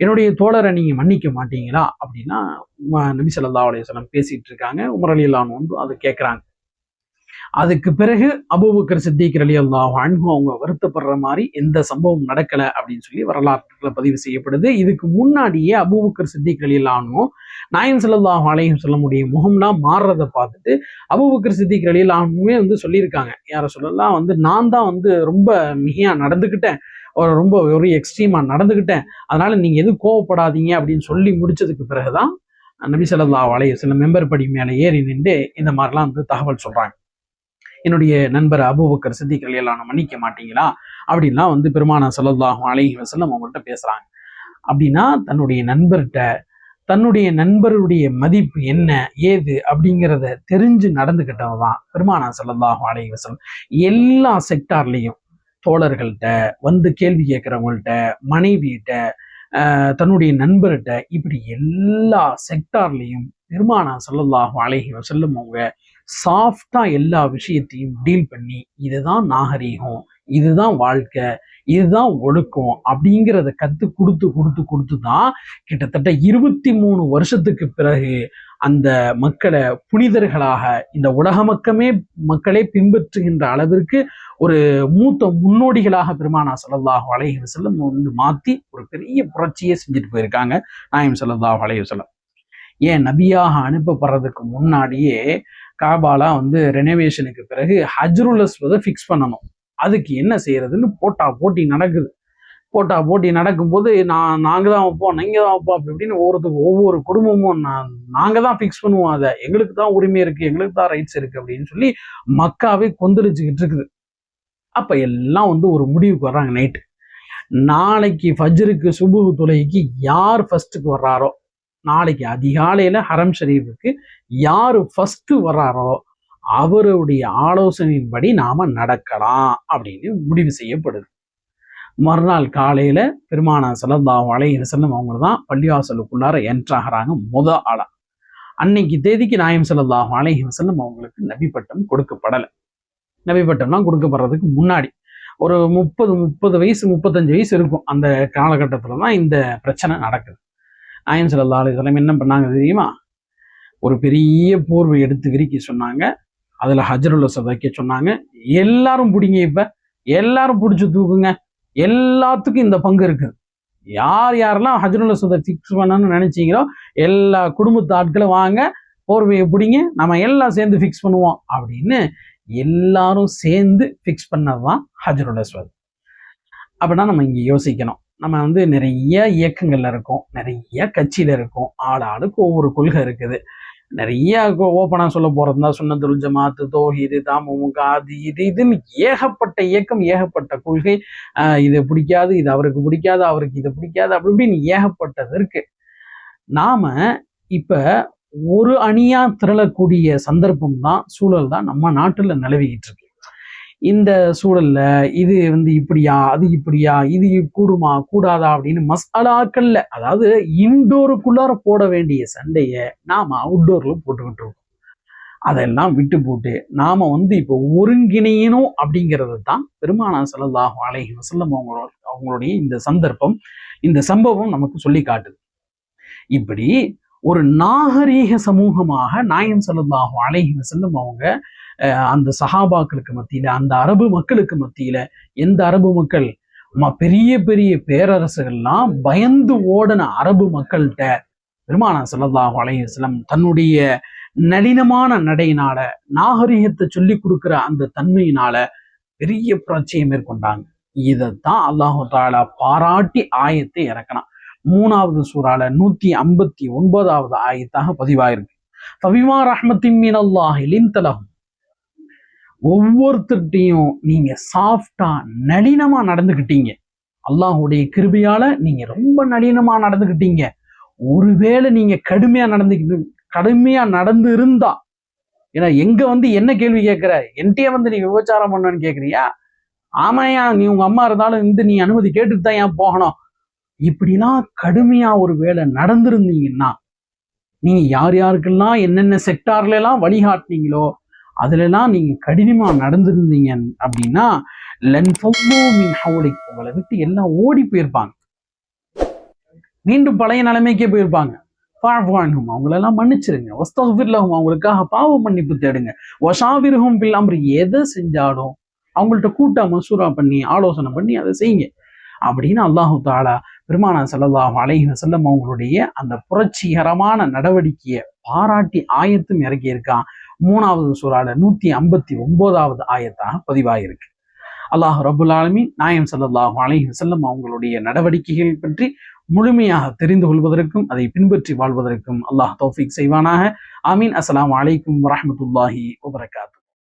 என்னுடைய தோழரை நீங்க மன்னிக்க மாட்டீங்களா? அப்படின்னா நபி சல்லா அலைஹி வஸல்லம் பேசிட்டு இருக்காங்க உமர் அலியல்லான் வந்து அதை கேட்குறாங்க அதுக்கு பிறகு அபூபக்கர் சித்திக் அலி அல்லாஹ் அன்ஹு அவங்க வருத்தப்படுற மாதிரி எந்த சம்பவம் நடக்கல அப்படின்னு சொல்லி வரலாற்றுல பதிவு செய்யப்படுது. இதுக்கு முன்னாடியே அபூபக்கர் சித்திக் அலி அல்லாஹ்னு நாயன் அலையும் சொல்ல சொல்லமுடைய முகம்னா மாறுறதை பார்த்துட்டு அபூபக்கர் சித்திக் அலி அல்லானுமே வந்து சொல்லியிருக்காங்க. யார சொல்லலாம் வந்து நான் தான் வந்து ரொம்ப மிகையா நடந்துக்கிட்டேன். ரொம்ப ஒரு எக்ஸ்ட்ரீமாக நடந்துக்கிட்டேன் அதனால் நீங்கள் எதுவும் கோவப்படாதீங்க அப்படின்னு சொல்லி முடிச்சதுக்கு பிறகுதான் நபி ஸல்லல்லாஹு அலைஹி சில மெம்பர் படி மேலே ஏறி நின்று இந்த மாதிரிலாம் வந்து தகவல் சொல்கிறாங்க என்னுடைய நண்பர் அபுபக்கர் சித்திகள் எல்லாம் மன்னிக்க மாட்டீங்களா? அப்படின்லாம் வந்து பெருமான ஸல்லல்லாஹு அலைஹி வசல்லம் அவங்கள்ட்ட பேசுகிறாங்க அப்படின்னா தன்னுடைய நண்பர்கிட்ட தன்னுடைய நண்பருடைய மதிப்பு என்ன ஏது அப்படிங்கிறத தெரிஞ்சு நடந்துக்கிட்டவங்க தான் பெருமானா ஸல்லல்லாஹு அலைஹி வசல்லம் எல்லா செக்டார்லேயும் தோழர்கள்ட்ட வந்து கேள்வி கேட்குறவங்கள்ட்ட மனைவியிட்ட தன்னுடைய நண்பர்கிட்ட இப்படி எல்லா செக்டார்லேயும் பெருமானா ஸல்லல்லாஹு அழகி செல்லும் அவங்க சாஃப்டாக எல்லா விஷயத்தையும் டீல் பண்ணி இதுதான் நாகரீகம் இதுதான் வாழ்க்கை இதுதான் ஒழுக்கம் அப்படிங்கிறத கற்று கொடுத்து கொடுத்து கொடுத்து தான் கிட்டத்தட்ட இருபத்தி மூணு வருஷத்துக்கு பிறகு அந்த மக்களை புனிதர்களாக இந்த உலக மக்கமே மக்களே பின்பற்றுகின்ற அளவிற்கு ஒரு மூத்த முன்னோடிகளாக பெருமானா ஸல்லல்லாஹு அலைஹி செல்லம் வந்து மாற்றி ஒரு பெரிய புரட்சியை செஞ்சுட்டு போயிருக்காங்க நாயம் ஸல்லல்லாஹு அலைஹி செல்லம் ஏன் நபியாக அனுப்பப்படுறதுக்கு முன்னாடியே காபாலா வந்து ரெனோவேஷனுக்கு பிறகு ஹஜ்ருல் அஸ்வதை ஃபிக்ஸ் பண்ணணும். அதுக்கு என்ன செய்யறதுன்னு போட்டா போட்டி நடக்குது. போட்டா போட்டி நடக்கும்போது நான் நாங்கள் தான் வைப்போம் நீங்கள் தான் வைப்போம் அப்படி இப்படின்னு ஒவ்வொருத்தருக்கு ஒவ்வொரு குடும்பமும் நான் நாங்கள் தான் ஃபிக்ஸ் பண்ணுவோம் அதை. எங்களுக்கு தான் உரிமை இருக்குது எங்களுக்கு தான் ரைட்ஸ் இருக்குது அப்படின்னு சொல்லி மக்காவே கொந்தளிச்சுக்கிட்டு இருக்குது. அப்போ எல்லாம் வந்து ஒரு முடிவுக்கு வர்றாங்க நைட்டு நாளைக்கு ஃபஜ்ருக்கு சுபு துளைக்கு யார் ஃபர்ஸ்ட்டுக்கு வர்றாரோ நாளைக்கு அதிகாலையில் ஹரம் ஷரீஃபுக்கு யார் ஃபஸ்ட்டு வர்றாரோ அவருடைய ஆலோசனையின்படி நாம் நடக்கலாம் அப்படின்னு முடிவு செய்யப்படுது. மறுநாள் காலையில பெருமானா ஸல்லல்லாஹு அலைஹி செல்லும் அவங்க தான் பள்ளிவாசலுக்குள்ளார என்ட்ராகிறாங்க முத ஆளா. அன்னைக்கு தேதிக்கு நாயம் ஸல்லல்லாஹு அலைஹி வஸல்லம் அவங்களுக்கு நபிப்பட்டம் கொடுக்கப்படலை. நபிப்பட்டம்லாம் கொடுக்கப்படுறதுக்கு முன்னாடி. ஒரு முப்பது முப்பது வயசு முப்பத்தஞ்சு வயசு இருக்கும் அந்த காலகட்டத்தில் தான் இந்த பிரச்சனை நடக்குது. நாயம் ஸல்லல்லாஹு அலைஹி என்ன பண்ணாங்க தெரியுமா? ஒரு பெரிய போர்வை எடுத்து விரிக்க சொன்னாங்க. அதுல ஹஜருல்ல அஸ்வத் வைக்க சொன்னாங்க. எல்லாரும் பிடிங்க இப்போ. எல்லாரும் பிடிச்சி தூக்குங்க. எல்லாத்துக்கும் இந்த பங்கு இருக்குது யார் யாரெல்லாம் ஹஜருல் அஸ்வதை ஃபிக்ஸ் பண்ணணும்னு நினச்சிங்களோ எல்லா குடும்பத்து ஆட்களும் வாங்க போர்வையை பிடிங்க நம்ம எல்லாம் சேர்ந்து ஃபிக்ஸ் பண்ணுவோம் அப்படின்னு எல்லாரும் சேர்ந்து ஃபிக்ஸ் பண்ணது தான் ஹஜருல் அஸ்வத். அப்படின்னா நம்ம இங்கே யோசிக்கணும். நம்ம வந்து நிறைய இயக்கங்கள்ல இருக்கோம் நிறைய கட்சியில இருக்கோம் ஆள் ஆளுக்கு ஒவ்வொரு கொள்கை இருக்குது. நிறைய ஓப்பனாக சொல்ல போறதுனா சுண்ணத்துல் ஜமாத்து தோஹிது தாமுக அது இது இதுன்னு ஏகப்பட்ட இயக்கம் ஏகப்பட்ட கொள்கை. இது பிடிக்காது இது அவருக்கு பிடிக்காது அவருக்கு இது பிடிக்காது அப்படி இப்படின்னு ஏகப்பட்டது இருக்கு. நாம இப்போ ஒரு அணியாக திரளக்கூடிய சந்தர்ப்பம் தான் சூழல் தான் நம்ம நாட்டில் நிலவிக்கிட்டு இருக்கு. இந்த சூழல்ல இது வந்து இப்படியா அது இப்படியா இது கூடுமா கூடாதா அப்படின்னு மசாலாக்கள்ல அதாவது இன்டோருக்குள்ளார போட வேண்டிய சண்டைய நாம அவுட்டோர்ல போட்டுக்கிட்டு இருக்கோம். அதெல்லாம் விட்டு போட்டு நாம வந்து இப்போ ஒருங்கிணையணும் அப்படிங்கிறது தான் பெருமானா செல்லதாக அழகி வசல்லம் அவங்களோட அவங்களுடைய இந்த சந்தர்ப்பம் இந்த சம்பவம் நமக்கு சொல்லி காட்டுது. இப்படி ஒரு நாகரீக சமூகமாக நாயம் செல்லதாக அழகி வசல்லம் அவங்க அந்த சஹாபாக்களுக்கு மத்தியில அந்த அரபு மக்களுக்கு மத்தியில எந்த அரபு மக்கள்? பெரிய பெரிய பேரரசுகள்லாம் பயந்து ஓடின அரபு மக்கள்கிட்ட பெருமானா ஸல்லல்லாஹு அலைஹி தன்னுடைய நளினமான நடையினால நாகரிகத்தை சொல்லி கொடுக்கிற அந்த தன்மையினால பெரிய புரட்சியை மேற்கொண்டாங்க. இதைத்தான் அல்லாஹு தாலா பாராட்டி ஆயத்தை இறக்கணும் மூணாவது சூறால நூத்தி ஐம்பத்தி ஒன்பதாவது ஆயத்தாக பதிவாயிருக்கு. தவிமா ரஹ்மத்தின் மீன் அல்லாஹ் லின்தலஹும் ஒவ்வொருத்தர்கிட்டையும் நீங்க சாஃப்டா நளினமா நடந்துக்கிட்டீங்க அல்லாஹுடைய கிருபையால நீங்க ரொம்ப நளினமா நடந்துக்கிட்டீங்க ஒருவேளை நீங்க கடுமையா நடந்துக்கிட்டு கடுமையா நடந்து இருந்தா ஏன்னா எங்க வந்து என்ன கேள்வி கேட்கிற? என்கிட்டயே வந்து நீ விபச்சாரம் பண்ணன்னு கேக்குறியா ஆமாயா நீ உங்க அம்மா இருந்தாலும் இந்த நீ அனுமதி கேட்டுட்டு தான் ஏன் போகணும்? இப்படிலாம் கடுமையா ஒரு வேலை நடந்திருந்தீங்கன்னா நீங்க யார் யாருக்கெல்லாம் என்னென்ன செக்டார்ல எல்லாம் வழிகாட்டினீங்களோ அதுல எல்லாம் நீங்க கடினமா நடந்திருந்தீங்க அப்படின்னா உங்களை விட்டு எல்லாம் ஓடி போயிருப்பாங்க. மீண்டும் பழைய நிலைமைக்கே போயிருப்பாங்க. ஃபாஃபான்ஹும் அவங்களெல்லாம் மன்னிச்சிருங்க. ஒஸ்தஃபிர்லஹும் அவங்களுக்காக பாவ மன்னிப்பு தேடுங்க. ஒஷாவிருகும் பில் எதை செஞ்சாலும் அவங்கள்ட்ட கூட்டா மசூரா பண்ணி ஆலோசனை பண்ணி அதை செய்யுங்க. அப்படின்னு அல்லாஹு தாலா பெருமானா ஸல்லல்லாஹு அலைஹி செல்லம் அவங்களுடைய அந்த புரட்சிகரமான நடவடிக்கையை பாராட்டி ஆயத்தும் இறக்கி இருக்கான் மூணாவது சூறால நூத்தி ஐம்பத்தி ஒன்பதாவது ஆயத்தாக பதிவாயிருக்கு. அல்லாஹ் ரபுல் ஆலமி நாயம் ஸல்லல்லாஹு அலைஹி செல்லம் அவங்களுடைய நடவடிக்கைகள் பற்றி முழுமையாக தெரிந்து கொள்வதற்கும் அதை பின்பற்றி வாழ்வதற்கும் அல்லாஹ் தௌஃபிக் செய்வானாக. ஆமீன். அஸ்லாம் அலைக்கும் வரமத்துல்லாஹி வபரகாத்து.